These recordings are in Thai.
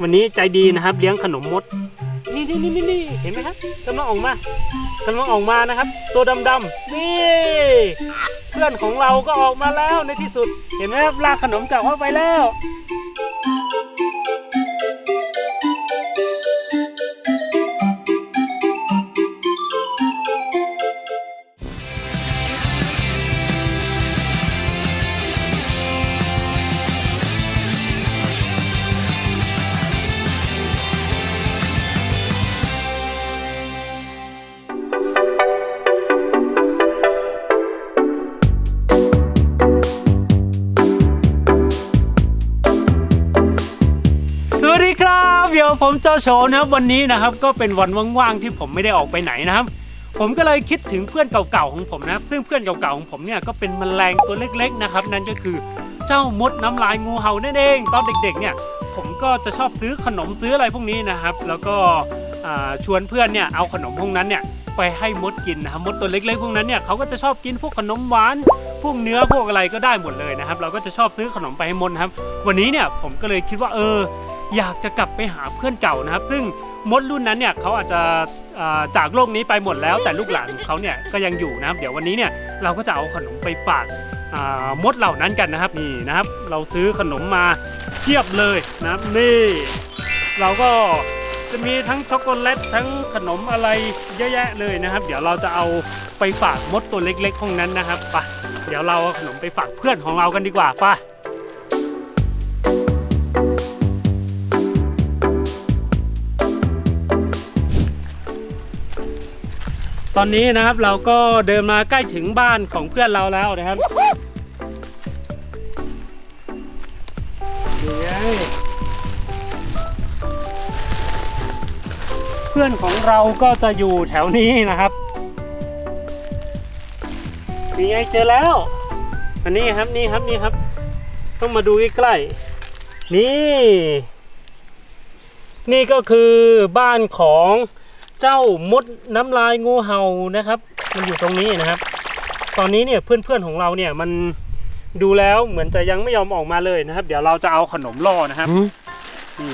วันนี้ใจดีนะครับ เลี้ยงขนมมด นี่นี่นี่นี่เห็นไหมครับกำลังออกมากำลังออกมานะครับ ตัวดำๆนี่ เพื่อนของเราก็ออกมาแล้วในที่สุด เห็นไหมครับลากขนมจากเข้าไปแล้ว เจ้าโชว์นะครับวันนี้นะครับก็เป็นวันว่างๆที่ผมไม่ได้ออกไปไหนนะครับ ผมก็เลยคิดถึงเพื่อนเก่าๆของผมนะครับ ซึ่งเพื่อนเก่าๆของผมเนี่ยก็เป็นแมลงตัวเล็กๆนะครับนั่นก็คือเจ้ามดน้ำลายงูเห่านั่นเองตอนเด็กๆเนี่ยผมก็จะชอบซื้อขนมซื้ออะไรพวกนี้นะครับ แล้วก็ชวนเพื่อนเนี่ยเอาขนมพวกนั้นเนี่ยไปให้มดกินนะครับมดตัวเล็กๆพวกนั้นเนี่ยเขาก็จะชอบกินพวกขนมหวานพวกเนื้อพวกอะไรก็ได้หมดเลยนะครับ เราก็จะชอบซื้อขนมไปให้มดครับ วันนี้เนี่ยผมก็เลยคิดว่าเออ อยากจะกลับไปหาเพื่อนเก่านะครับ ซึ่งมดรุ่นนั้นเนี่ยเขาอาจจะาจากโลกนี้ไปหมดแล้ว แต่ลูกหลานของเขาเนี่ยก็ยังอยู่นะครับ เดี๋ยววันนี้เนี่ยเราก็จะเอาขนมไปฝากามดเหล่านั้นกันนะครับนี่นะครับ เราซื้อขนมมาเทียบเลยนะครับนี่ เราก็จะมีทั้งช็อกโกแลตทั้งขนมอะไรเยอะแยะเลยนะครับ เดี๋ยวเราจะเอาไปฝากมดตัวเล็กๆพวกนั้นนะครับไปเดี๋ยวเราเอาขนมไปฝากเพื่อนของเรากันดีกว่าไป่ะ ตอนนี้นะครับเราก็เดินมาใกล้ถึงบ้านของเพื่อนเราแล้วนะครับนี่ไงเพื่อนของเราก็จะอยู่แถวนี้นะครับนี่ไงเจอแล้ว อันนี้ครับนี่ครับนี่ครับ ต้องมาดูใกล้ๆนี่ นี่ก็คือบ้านของ เจ้ามดน้ำลายงูเห่านะครับ มันอยู่ตรงนี้นะครับ ตอนนี้เนี่ยเพื่อนๆของเราเนี่ยมันดูแล้วเหมือนจะยังไม่ยอมออกมาเลยนะครับ เดี๋ยวเราจะเอาขนมล่อนะครับนี่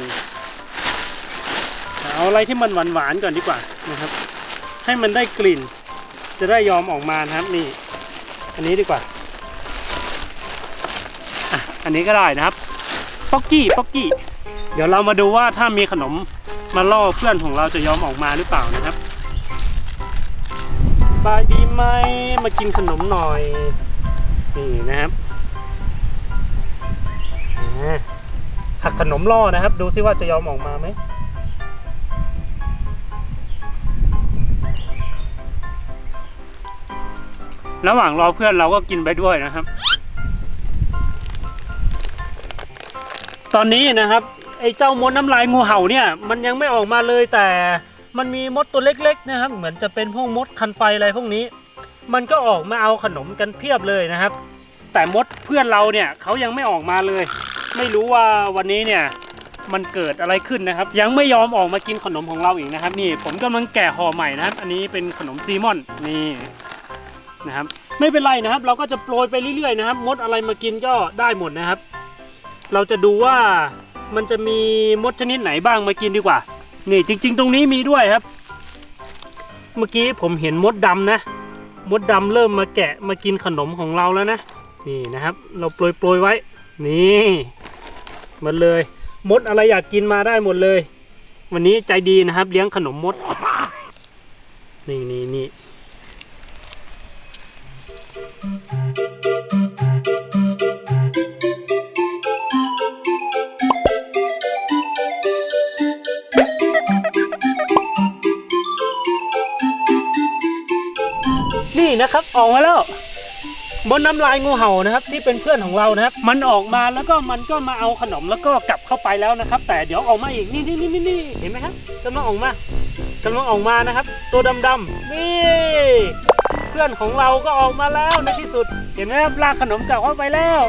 เอาอะไรที่มันหวานๆก่อนดีกว่านะครับ ให้มันได้กลิ่น จะได้ยอมออกมานะครับนี่ อันนี้ดีกว่าอะอันนี้ก็ได้นะครับ ป๊อกกี้ป๊อกกี้ เดี๋ยวเรามาดูว่าถ้ามีขนม มาล่อเพื่อนของเราจะยอมออกมาหรือเปล่านะครับสบายดีไหมมากินขนมหน่อย นี่นะครับหักขนมล่อนะครับ ดูซิว่าจะยอมออกมาไหมระหว่างรอเพื่อนเราก็กินไปด้วยนะครับ ตอนนี้นะครับ ไอ้เจ้ามดน้ำลายงูเห่าเนี่ยมันยังไม่ออกมาเลยแต่มันมีมดตัวเล็กๆนะครับ เหมือนจะเป็นพวกมดคันไฟอะไรพวกนี้ มันก็ออกมาเอาขนมกันเพียบเลยนะครับ แต่มดเพื่อนเราเนี่ยเขายังไม่ออกมาเลย ไม่รู้ว่าวันนี้เนี่ยมันเกิดอะไรขึ้นนะครับ ยังไม่ยอมออกมากินขนมของเราอีกนะครับ นี่ผมกำลังแกะห่อใหม่นะครับ อันนี้เป็นขนมซีมอนนี่นะครับ ไม่เป็นไรนะครับ เราก็จะโปรยไปเรื่อยๆนะครับ มดอะไรมากินก็ได้หมดนะครับ เราจะดูว่า มันจะมีมดชนิดไหนบ้างมากินดีกว่า นี่จริง ๆ ตรงนี้มีด้วยครับ เมื่อกี้ผมเห็นมดดำนะ มดดำเริ่มมาแกะมากินขนมของเราแล้วนะ นี่นะครับ เราโปรยโปรยไว้ นี่มันเลย มดอะไรอยากกินมาได้หมดเลย วันนี้ใจดีนะครับ เลี้ยงขนมมด นี่นี่นี่ นะครับ ออกมาแล้วบนน้ำลายงูเห่านะครับ ที่เป็นเพื่อนของเรานะครับ มันออกมาแล้วก็มันก็มาเอาขนมแล้วก็กลับเข้าไปแล้วนะครับ แต่เดี๋ยวออกมาอีกนี่นี่นี่นี่นี่เห็นไหมครับกำลังออกมากำลังออกมานะครับ ตัวดำๆนี่เพื่อนของเราก็ออกมาแล้วในที่สุด เห็นไหมครับลากขนมกลับเข้าไปแล้ว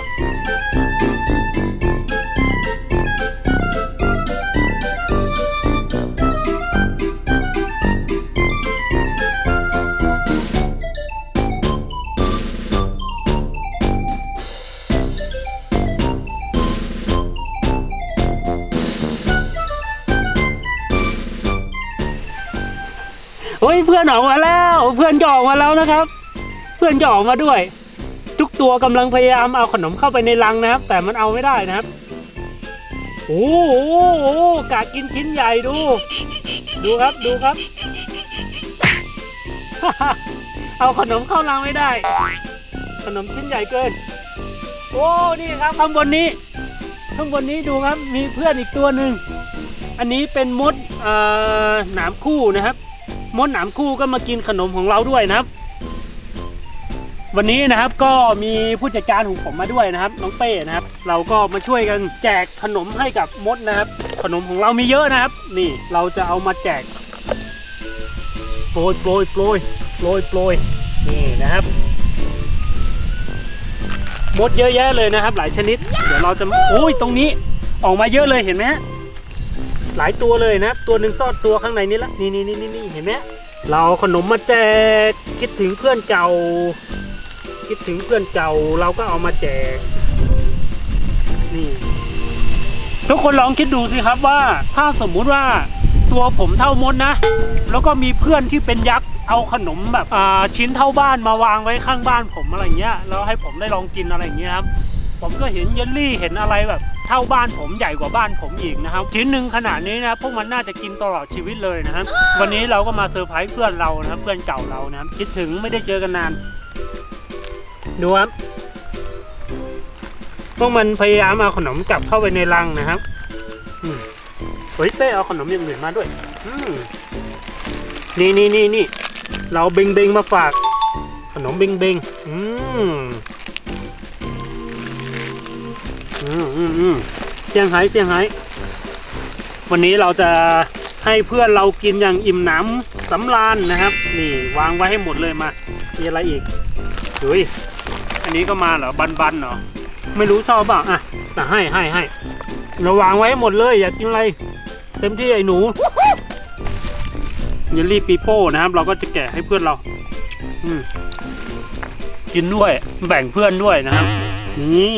เพื่อนออกมาแล้ว เพื่อนจะออกมาแล้วนะครับ เพื่อนจะออกมาด้วย ทุกตัวกำลังพยายามเอาขนมเข้าไปในรังนะครับ แต่มันเอาไม่ได้นะครับโอ้โหโอ้โหกากินชิ้นใหญ่ดู ดูครับดูครับ เอาขนมเข้ารังไม่ได้ ขนมชิ้นใหญ่เกิน โอ้นี่ครับข้างบนนี้ ข้างบนนี้ดูครับมีเพื่อนอีกตัวหนึ่งอันนี้เป็นมดหนามคู่นะครับ มดหนามคู่ก็มากินขนมของเราด้วยนะครับ วันนี้นะครับก็มีผู้จัดการของผมมาด้วยนะครับ น้องเป้นะครับ เราก็มาช่วยกันแจกขนมให้กับมดนะครับ ขนมของเรามีเยอะนะครับ นี่เราจะเอามาแจกโปรยโปรยโปรยโปรยโปรยนี่นะครับมดเยอะแยะเลยนะครับ หลายชนิด เดี๋ยวเราจะโอ้ยตรงนี้ออกมาเยอะเลยเห็นไหมฮะ หลายตัวเลยนะตัวหนึ่งซ่อนตัวข้างในนี้ละนี่นี่นี่นี่เห็นไหมเราขนมมาแจกคิดถึงเพื่อนเก่า คิดถึงเพื่อนเก่าเราก็เอามาแจกนี่ทุกคนลองคิดดูสิครับว่าถ้าสมมุติว่าตัวผมเท่ามดนะ แล้วก็มีเพื่อนที่เป็นยักษ์เอาขนมแบบอ่าชิ้นเท่าบ้านมาวางไว้ข้างบ้านผมอะไรเงี้ยแล้วให้ผมได้ลองกินอะไรเงี้ยครับผมก็เห็นเยลลี่เห็นอะไรแบบ เท่าบ้านผมใหญ่กว่าบ้านผมอีกนะครับชิ้นหนึ่งขนาดนี้นะพวกมันน่าจะกินตลอดชีวิตเลยนะครับวันนี้เราก็มาเซอร์ไพรส์เพื่อนเรานะครับเพื่อนเก่าเรานะครับคิดถึงไม่ได้เจอกันนาน ดูครับพวกมันพยายามเอาขนมกลับเข้าไปในรังนะครับเฮ้ยเป้เอาขนมอย่างอื่นมาด้วยนี่นี่นี่นี่เราเบงเบงมาฝาก ขนมเบงเบง อืมอืมเสียงไฮ้เสียงไฮ้วันนี้เราจะให้เพื่อนเรากินอย่างอิ่มหนำสำราญนะครับ นี่วางไว้ให้หมดเลยมามีอะไรอีกเฮ้ยอันนี้ก็มาเหรอบันบันเหรอไม่รู้ชอบเปล่าอะแต่ให้ให้ให้เราวางไว้ให้หมดเลย อยากกินอะไร เต็มที่ไอ้หนูเยลลี่ปีโป้นะครับ เราก็จะแกะให้เพื่อนเรา อืมกินด้วย แบ่งเพื่อนด้วยนะครับนี่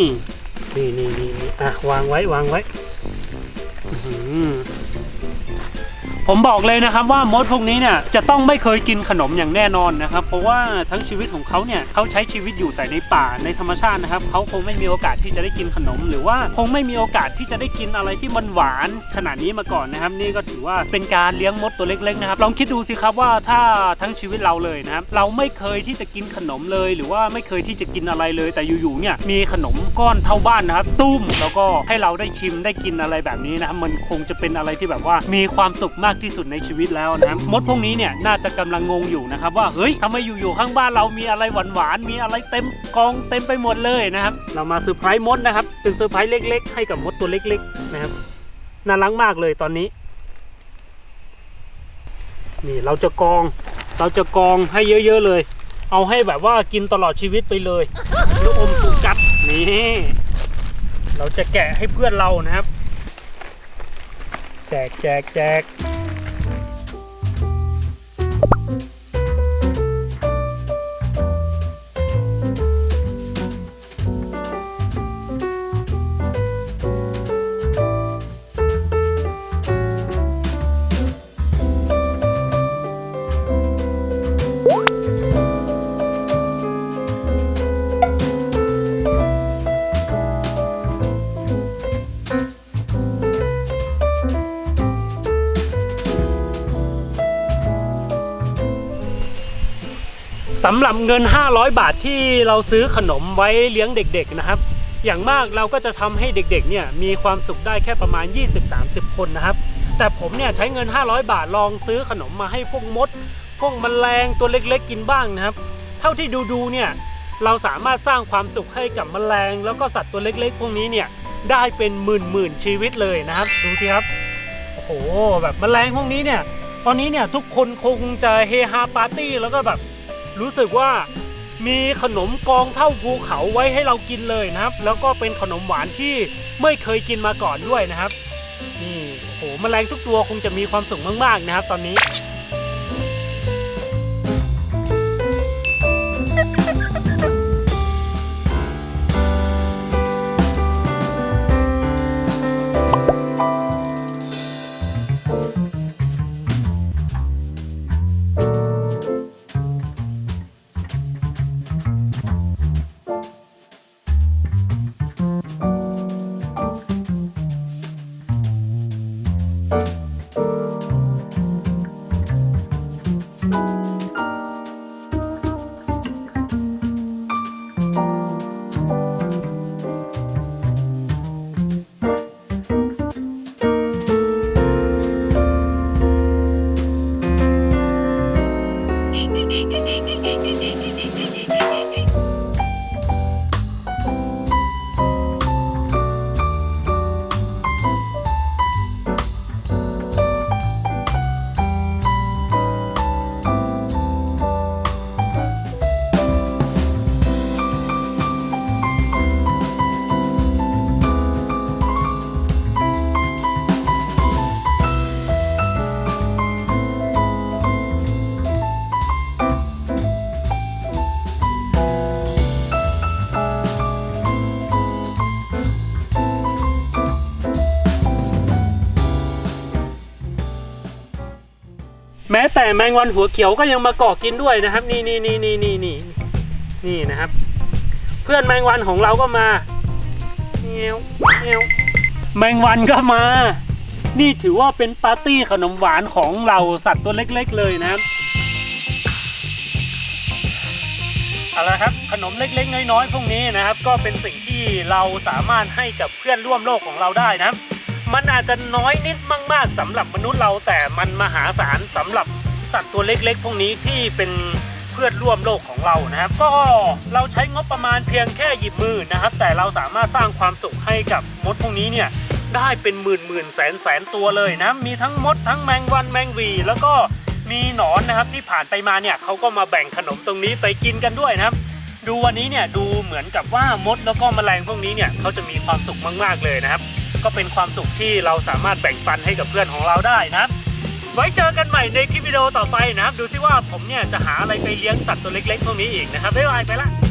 นี่นี่นี่นี่อะวางไว้วางไว้ ผมบอกเลยนะครับว่ามดพวกนี้เนี่ยจะต้องไม่เคยกินขนมอย่างแน่นอนนะครับ เพราะว่าทั้งชีวิตของเขาเนี่ยเขาใช้ชีวิตอยู่แต่ในป่าในธรรมชาตินะครับเขาคงไม่มีโอกาสที่จะได้กินขนม หรือว่าคงไม่มีโอกาสที่จะได้กินอะไรที่มันหวานขนาดนี้มาก่อนนะครับ นี่ก็ถือว่าเป็นการเลี้ยงมดตัวเล็กๆนะครับลองคิดดูสิครับว่าถ้าทั้งชีวิตเราเลยนะครับเราไม่เคยที่จะกินขนมเลย หรือว่าไม่เคยที่จะกินอะไรเลย แต่อยู่ๆเนี่ยมีขนมก้อนเท่าบ้านนะครับตุ้มแล้วก็ให้เราได้ชิมได้กินอะไรแบบนี้นะครับมันคงจะเป็นอะไรที่แบบว่ามีความสุขมากที่สุดในชีวิตแล้วนะมดพวกนี้เนี่ยน่าจะกำลังงงอยู่นะครับว่าเฮ้ยทำไมอยู่ๆข้างบ้านเรามีอะไรหวานๆมีอะไรเต็มกองเต็มไปหมดเลยนะครับ เรามาเซอร์ไพรส์มดนะครับ เป็นเซอร์ไพรส์เล็ก ๆ ให้กับมดตัวเล็ก ๆ นะครับน่ารักมากเลยตอนนี้ นี่เราจะกอง เราจะกองให้เยอะ ๆ เลย เอาให้แบบว่ากินตลอดชีวิตไปเลยลูกอมสุกัดนี่เราจะแกะให้เพื่อนเรานะครับ แจกแจกแจกำหรับเงิน 500 บาทที่เราซื้อขนมไว้เลี้ยงเด็กๆนะครับ อย่างมากเราก็จะทำให้เด็กๆเนี่ยมีความสุขได้แค่ประมาณ 20-30 คนนะครับ แต่ผมเนี่ยใช้เงิน 500 บาทลองซื้อขนมมาให้พวกมด พวกแมลงตัวเล็กๆ กินบ้างนะครับ เท่าที่ดูๆเนี่ยเราสามารถสร้างความสุขให้กับแมลง แล้วก็สัตว์ตัวเล็ก ๆ พวกนี้เนี่ยได้เป็นหมื่นๆชีวิตเลยนะครับดูสิครับโอ้โหแบบแมลงพวกนี้เนี่ยตอนนี้เนี่ยทุกคนคงจะเฮฮาปาร์ตี้แล้วก็แบบ รู้สึกว่ามีขนมกองเท่าภูเขาไว้ให้เรากินเลยนะครับ แล้วก็เป็นขนมหวานที่ไม่เคยกินมาก่อนด้วยนะครับ นี่โอ้โหแมลงทุกตัวคงจะมีความสุขมากๆนะครับ ตอนนี้ แม้แมงวันหัวเขียวก็ยังมาเกาะกินด้วยนะครับ นี่นี่นี่นี่นี่นี่นี่นะครับ เพื่อนแมงวันของเราก็มาเงี้ยวเงี้ยวแมงวันก็มา นี่ถือว่าเป็นปาร์ตี้ขนมหวานของเราสัตว์ตัวเล็กๆ เลยนะครับเอาละครับขนมเล็กๆ น้อยๆพวกนี้นะครับ ก็เป็นสิ่งที่เราสามารถให้กับเพื่อนร่วมโลกของเราได้นะครับ มันอาจจะน้อยนิดมาก ๆสำหรับมนุษย์เราแต่มันมหาศาลสำหรับ สัตว์ตัวเล็กๆ พวกนี้ที่เป็นเพื่อนร่วมโลกของเรานะครับ ก็เราใช้งบประมาณเพียงแค่หยิบมือนะครับ แต่เราสามารถสร้างความสุขให้กับมดพวกนี้เนี่ยได้เป็นหมื่นหมื่นแสนแสนตัวเลยนะมีทั้งมดทั้งแมงวันแมงวี แล้วก็มีหนอนนะครับที่ผ่านไปมาเนี่ยเขาก็มาแบ่งขนมตรงนี้ไปกินกันด้วยนะครับ ดูวันนี้เนี่ยดูเหมือนกับว่ามดแล้วก็แมลงพวกนี้เนี่ยเขาจะมีความสุขมากๆเลยนะครับ ก็เป็นความสุขที่เราสามารถแบ่งปันให้กับเพื่อนของเราได้นะครับ ไว้เจอกันใหม่ในคลิปวิดีโอต่อไปนะครับ ดูซิว่าผมเนี่ยจะหาอะไรไปเลี้ยงสัตว์ตัวเล็กๆพวกนี้อีกนะครับบ๊ายบายไปละ